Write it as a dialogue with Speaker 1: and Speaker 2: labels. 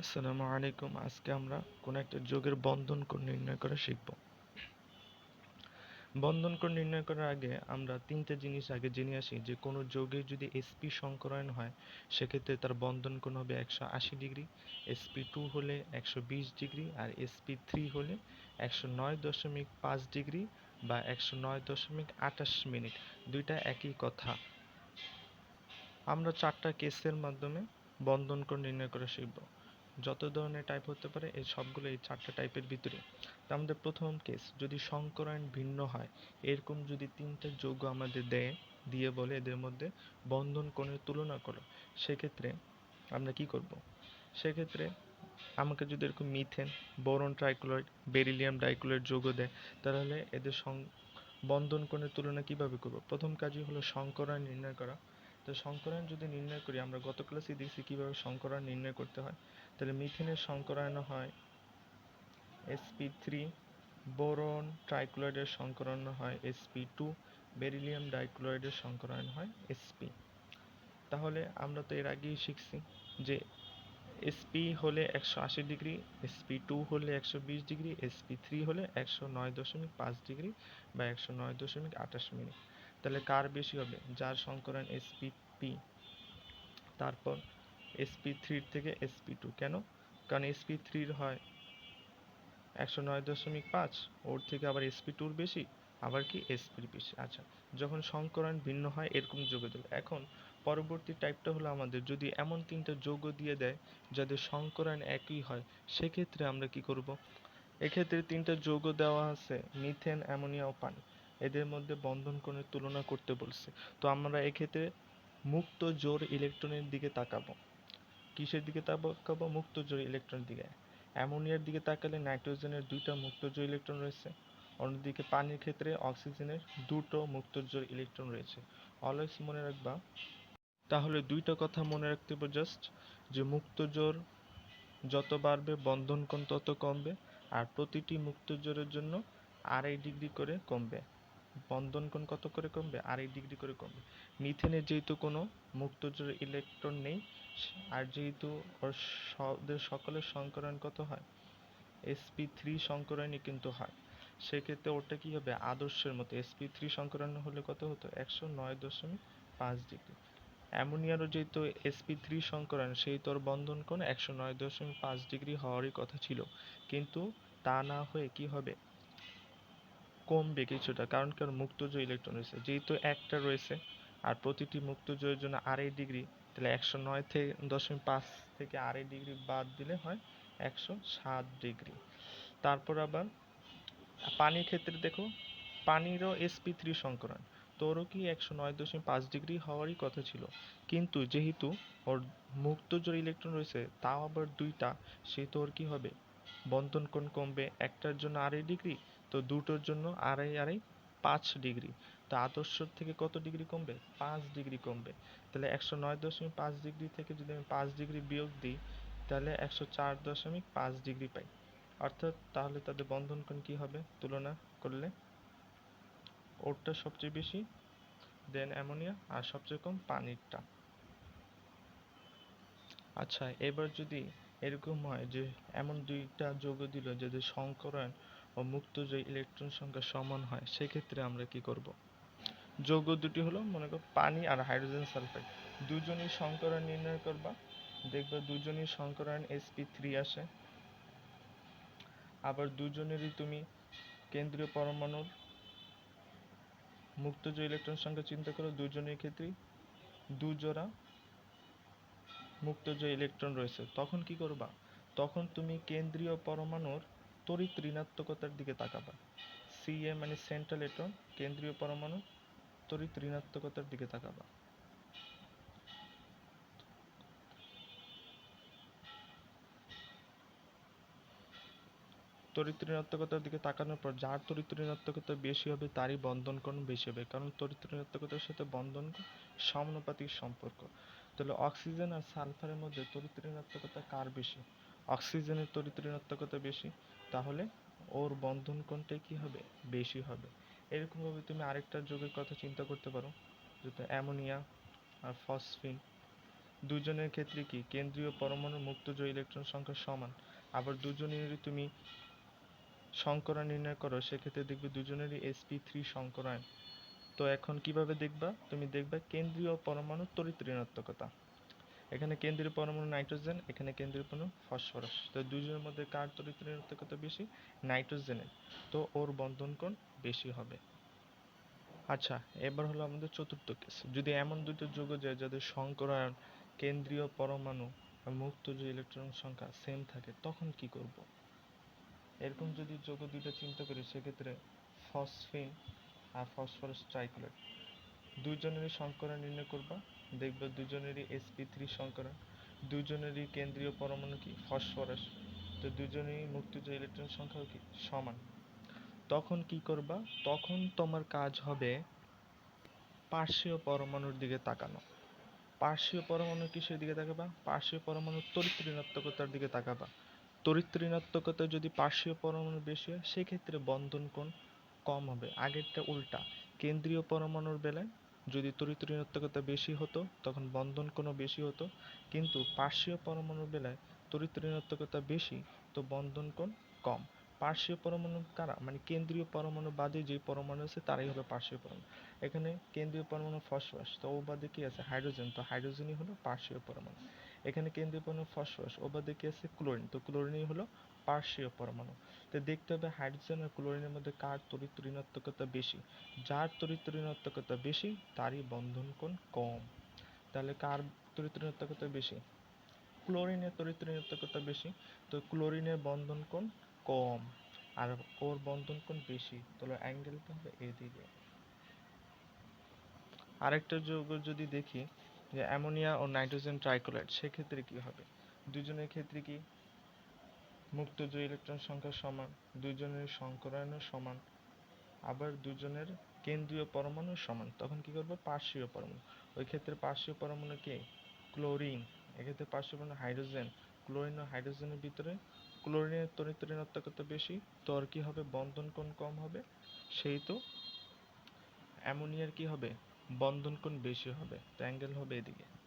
Speaker 1: আসসালামু আলাইকুম। আজকে আমরা কোন একটা যোগের বন্ধন কোণ নির্ণয় করা শিখব। বন্ধন কোণ নির্ণয় করার আগে আমরা তিনটে জিনিস আগে জেনে আসি যে কোন যোগে যদি এসপি সংকরায়ন হয়, সেক্ষেত্রে তার বন্ধন কোণ হবে একশো আশি ডিগ্রি এসপি টু হলে একশো বিশ ডিগ্রি আর এসপি থ্রি হলে একশো নয় দশমিক পাঁচ ডিগ্রি বা একশো নয় দশমিক আটাশ মিনিট। দুইটা একই কথা। আমরা চারটা কেসের মাধ্যমে বন্ধন কোণ নির্ণয় করা শিখব। যত ধরনের টাইপ হতে পারে, এই সবগুলো এই চারটা টাইপের ভিতরে। তো আমাদের প্রথম কেস যদি সংকরায়ন ভিন্ন হয়, এরকম যদি তিনটা যৌগ আমাদের দেয়, দিয়ে বলে এদের মধ্যে বন্ধন কোণের তুলনা করো, সেক্ষেত্রে আমরা কি করব? সেক্ষেত্রে আমাকে যদি এরকম methane boron trichloride beryllium dichloride যৌগ দেয়, তাহলে এদের সং, বন্ধন কোণের তুলনা কীভাবে করব? প্রথম কাজই হলো সংকরায়ন নির্ণয় করা। তো সংকরায়ন যদি নির্ণয় করি, আমরা গত ক্লাসে দেখছি কীভাবে সংকরায়ন নির্ণয় করতে হয়। তাহলে মিথেনের সংকরায়ন হয় এসপি থ্রি বোরন ট্রাইক্লোরাইডের সংকরায়ন হয় এসপি টু বেরিলিয়াম ডাইক্লোরাইডের সংকরায়ন হয় এসপি তাহলে আমরা তো এর আগেই শিখছি যে এসপি হলে একশো আশি ডিগ্রি এসপি টু হলে একশো বিশ ডিগ্রি এসপি থ্রি হলে একশো নয় দশমিক পাঁচ ডিগ্রি বা একশো নয় দশমিক আঠাশ মিনিট। তাহলে কার বেশি হবে? যার সংকরণ এসপি পি তারপর এসপি থ্রির থেকে এসপি টু কেন? কারণ এসপি থ্রির হয় একশো নয় দশমিক পাঁচ, ওর থেকে আবার এসপি টুর বেশি, আবার কি এসপির বেশি। আচ্ছা যখন সংকরণ ভিন্ন হয়, এরকম যোগদল এখন পরবর্তী টাইপটা হলো আমাদের, যদি এমন তিনটা যৌগ দিয়ে দেয়, যাদের সংকরণ একই হয়, সেক্ষেত্রে আমরা কি করব? এক্ষেত্রে তিনটা যৌগ দেওয়া আছে, মিথেন, অ্যামোনিয়া ও পানি। এদের মধ্যে বন্ধন কোণের তুলনা করতে বলছে। তো আমরা এক্ষেত্রে মুক্ত জোর ইলেকট্রনের দিকে তাকাবো। কিসের দিকে তাকাবো? মুক্ত জোর ইলেকট্রনের দিকে। অ্যামোনিয়ার দিকে তাকালে নাইট্রোজেনের দুইটা মুক্ত জোর ইলেকট্রন রয়েছে। অন্যদিকে পানির ক্ষেত্রে অক্সিজেনের দুটো মুক্ত জোর ইলেকট্রন রয়েছে। অলওয়েজ মনে রাখবা, তাহলে দুইটা কথা মনে রাখতে হবে জাস্ট যে মুক্ত জোর যত বাড়বে, বন্ধন কোণ তত কমবে, আর প্রতিটি মুক্ত জোরের জন্য আড়াই ডিগ্রি করে কমবে। বন্ধন কোণ কত করে কমবে? আড়াই ডিগ্রি করে কমবে। মিথেনের যেহেতু কোনো মুক্ত ইলেকট্রন নেই, আর যেহেতু ওর সকলের সংকরণ কত হয়? এসপি থ্রি সংকরণই কিন্তু হয়। সেক্ষেত্রে ওটা কি হবে? আদর্শের মতো। এসপি থ্রি সংকরণ হলে কত হতো? একশো নয় দশমিক পাঁচ ডিগ্রি। অ্যামোনিয়ারও যেহেতু এসপি থ্রি সংকরণ সেই তোর বন্ধন কোণ একশো নয় দশমিক পাঁচ ডিগ্রি হওয়ারই কথা ছিল। কিন্তু তা না হয়ে কি হবে? কমবে কিছুটা, কারণ কারণ মুক্তজ ইলেকট্রন রয়েছে। যেহেতু একটা রয়েছে, আর প্রতিটি মুক্তজয়ের জন্য আড়াই ডিগ্রি, তাহলে একশো নয় থেকে দশমিক পাঁচ থেকে আড়াই ডিগ্রি বাদ দিলে হয় একশো সাত ডিগ্রি। তারপর আবার পানির ক্ষেত্রে দেখো, পানিরও এসপি থ্রি সংকরণ। তোরও কি একশো নয় দশমিক পাঁচ ডিগ্রি হওয়ারই কথা ছিল। কিন্তু যেহেতু ওর মুক্ত জোর ইলেকট্রন রয়েছে, তাও আবার দুইটা, সে তোর কি হবে? বন্ধন কোণ কমবে, একটার জন্য আড়াই ডিগ্রি তো দুটোর জন্য আড়াই আড়াই, পাঁচ ডিগ্রি। তো আদর্শ থেকে কত ডিগ্রি কমবে? পাঁচ ডিগ্রি কমবে। তাহলে একশো নয় দশমিক পাঁচ ডিগ্রি থেকে যদি আমি পাঁচ ডিগ্রি বিয়োগ দিই, তাহলে একশো চার দশমিক পাঁচ ডিগ্রি পাই। অর্থাৎ তাহলে তাদের বন্ধন কোণ কী হবে? তুলনা করলে ওরটা সবচেয়ে বেশি, দেন অ্যামোনিয়া, আর সবচেয়ে কম পানিরটা। আচ্ছা এবার যদি এরকম হয় যে, এমন দুইটা যৌগ দিল যাদের সংকরণ ও মুক্ত যে ইলেকট্রন সংখ্যা সমান হয়, সেক্ষেত্রে আমরা কি করব? যৌগ দুটি হলো, মনে করো, পানি আর হাইড্রোজেন সালফাইড দুজনই সংকরণ নির্ণয় করবা। দেখবে দুজনই সংকরণ এসপি থ্রি আসে। আবার দুজনেরই তুমি কেন্দ্রীয় পরমাণুর মুক্ত যে ইলেকট্রন সংখ্যা চিন্তা করো, দুজনের ক্ষেত্রেই দুজোড়া মুক্ত যে ইলেকট্রন রয়েছে। তখন কি করবা? তখন তুমি কেন্দ্রীয় পরমাণুর তড়িৎ ঋণাত্মকতার দিকে তাকাবা। সি এ মানে সেন্ট্রাল ইলেকট্রন কেন্দ্রীয় পরমাণু তড়িৎ ঋণাত্মকতার দিকে তাকাবা। তড়িৎ ঋণাত্মকতার দিকে তাকানোর পর যার তড়িৎ ঋণাত্মকতা বেশি হবে, তারই বন্ধন কোণ বেশি হবে। কারণ তড়িৎ ঋণাত্মকতার সাথে বন্ধন সমানুপাতিক সম্পর্ক। তাহলে অক্সিজেন আর সালফারের মধ্যে তড়িৎ ঋণাত্মকতা কার বেশি? অক্সিজেনের তড়িৎ ঋণাত্মকতা বেশি তাহলে ওর বন্ধন কোণটাই কি হবে? বেশি হবে। এরকমভাবে তুমি আরেকটা যোগের কথা চিন্তা করতে পারো, যেটা অ্যামোনিয়া আর ফসফিন। দুজনের ক্ষেত্রে কি? কেন্দ্রীয় পরমাণু মুক্ত জোড় ইলেকট্রন সংখ্যা সমান। আবার দুজনেরই তুমি সংকরণ নির্ণয় করো, সেক্ষেত্রে দেখবে দুজনেরই এসপি থ্রি সংকরায়ন। তো এখন কীভাবে দেখবা? তুমি দেখবা কেন্দ্রীয় পরমাণু তড়িৎ ঋণাত্মকতা। এখানে কেন্দ্রীয় পরমাণু নাইট্রোজেন, এখানে কেন্দ্রীয় পরমাণু ফসফরাস। তো দুজনের মধ্যে কার তড়িৎ ঋণাত্মকতা বেশি? নাইট্রোজেনের। তো ওর বন্ধন কোণ বেশি হবে। আচ্ছা এবার হলো আমাদের চতুর্থ কেস যদি এমন দুটো যৌগ যায় যাদের সংকরায়ন কেন্দ্রীয় পরমাণু মুক্ত যে ইলেকট্রন সংখ্যা সেম থাকে, তখন কি করব? এরকম যদি যৌগ দুইটা চিন্তা করি, সেক্ষেত্রে ফসফিন আর ফসফরাস ট্রাইক্লোরাইড দুইজনেরই সংকরণ নির্ণয় করবা। দেখবে দুজনেরই এসপি থ্রি সংকরণ, দুজনেরই কেন্দ্রীয় পরমাণু কি? ফসফরাস। তো দুজনেরই মুক্ত যে ইলেকট্রন সংখ্যাও কি? সমান। তখন কি করবা? তখন তোমার কাজ হবে পার্শ্বীয় পরমাণুর দিকে তাকানো। পার্শ্বীয় পরমাণু কিসের দিকে তাকাবা? পার্শ্বীয় পরমাণুর তড়িৎ ঋণাত্মকতার দিকে তাকাবা। তড়িৎ ঋণাত্মকতা যদি পার্শ্বীয় পরমাণু বেশি হয়, সেক্ষেত্রে বন্ধন কোণ কম হবে। আগেরটা উল্টা। কেন্দ্রীয় পরমাণুর বেলায় যদি তড়িৎ ঋণাত্মকতা বেশি হতো, তখন বন্ধন কোণও বেশি হতো। কিন্তু পার্শ্বীয় পরমাণুর বেলায় তড়িৎ ঋণাত্মকতা বেশি, তো বন্ধন কোণ কম। পার্শ্বীয় পরমাণু কারা? মানে কেন্দ্রীয় পরমাণু বাদে যে পরমাণু আছে, তারাই হবে পার্শ্বীয় পরমাণু। এখানে কেন্দ্রীয় পরমাণু ফসফরাস, তো ও বাদে কি আছে? হাইড্রোজেন, তো হাইড্রোজেনই হলো পার্শ্বীয় পরমাণু। এখানে কেন্দ্রীয় পরমাণু ফসফরাস, ও বাদে কি আছে? ক্লোরিন, তো ক্লোরিনই হলো পার্শ্বীয় পরমাণু। তো দেখতে হবে হাইড্রোজেন আর ক্লোরিনের মধ্যে কার তড়িৎ ঋণাত্মকতা বেশি? যার তড়িৎ ঋণাত্মকতা বেশি, তারই বন্ধন কোণ কম। তাহলে কার তড়িৎ ঋণাত্মকতা বেশি? ক্লোরিনের তড়িৎ ঋণাত্মকতা বেশি, তো ক্লোরিনের বন্ধন কোণ কম। আর ওর বন্ধন কোণ বেশি, তাহলে অ্যাঙ্গেলটা হবে এদিকে আরেকটা যৌগ যদি দেখি, যে অ্যামোনিয়া ও নাইট্রোজেন ট্রাইক্লোরাইড সেক্ষেত্রে কি হবে? দুজনের ক্ষেত্রে কি? মুক্ত যে ইলেকট্রন সংখ্যা সমান দুজনের সংকরায়নও সমান, আবার দুজনের কেন্দ্রীয় পরমাণু সমান। তখন কি করব? পার্শ্বীয় পরমাণু। ওই ক্ষেত্রে পার্শ্বীয় পরমাণু কে? ক্লোরিন। এক্ষেত্রে পার্শ্বীয় পরমাণু হাইড্রোজেন। ক্লোরিন ও হাইড্রোজেনের ভিতরে ক্লোরিনের তড়িৎ ঋণাত্মকতা বেশি। তো আর কি হবে? বন্ধন কোণ কম হবে। সেই তো অ্যামোনিয়ার কি হবে? বন্ধন কোণ বেশি হবে। তো অ্যাঙ্গেল হবে এদিকে।